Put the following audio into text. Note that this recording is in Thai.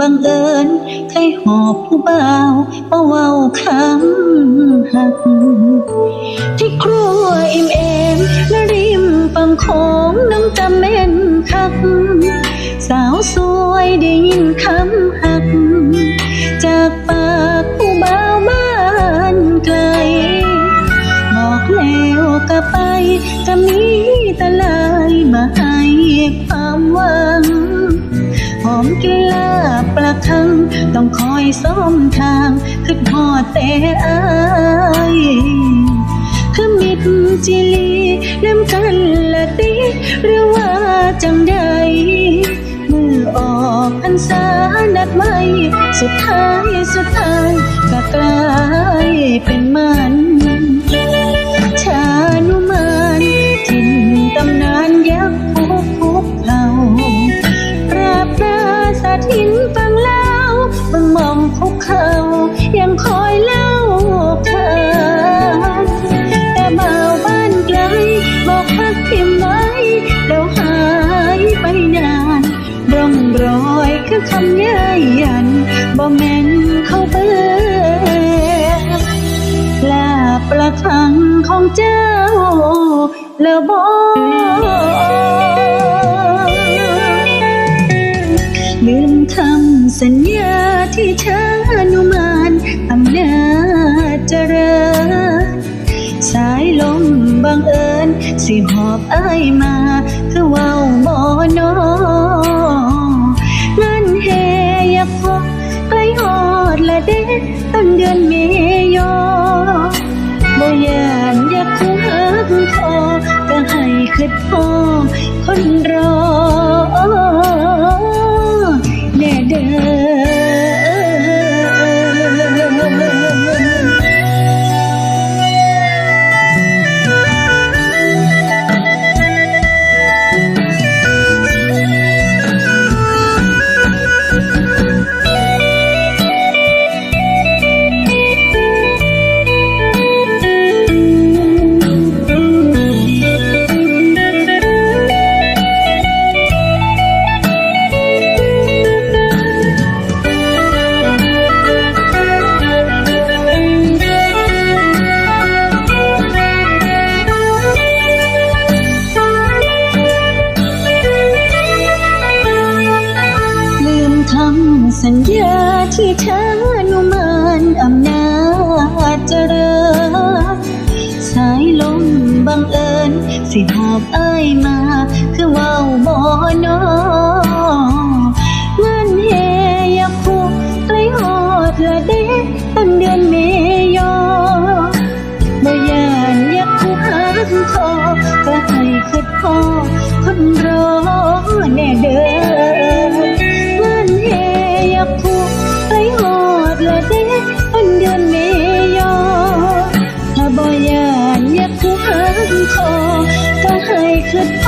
บังเอิญใครหอบผู้บ่าวมาเว้าคำหัก ที่ครัวอิ่มเอมและริมฝั่งโค้งน้ำตาเม่นคัก สาวสวยได้ยินคำหัก จากปากผู้บ่าวบ้านไกล บอกแล้วก็ไปก็มีแต่ลายมาให้ความหวังหอมกินลา ปลาคัง ต้องคอยซ้อมทางขึ้นหอดแต่อายคือมิดจิลีน้ำกันละติหรือว่าจังใดมือออกพรรษานัดไว้สุดท้ายสุดท้ายก็กลายเป็นมัน คำย้ายยันบ่แม่นเขาเบื่อลาประคังของเจ้าแล้วบอกลืมคำสัญญาที่เธออนุมานอำนาจเจริญสายลมบังเอิญสิหอบอ้ายมา คือว้าบ่นอ นเดือนเมยอบ่ยานอยากคุหักคอก็ให้คิดพอ สัญญาที่เธออนุมานอำนาจเจริญสายลมบังเอิญ สิหอบอ้ายมา คือเว้าบ่อนอ Just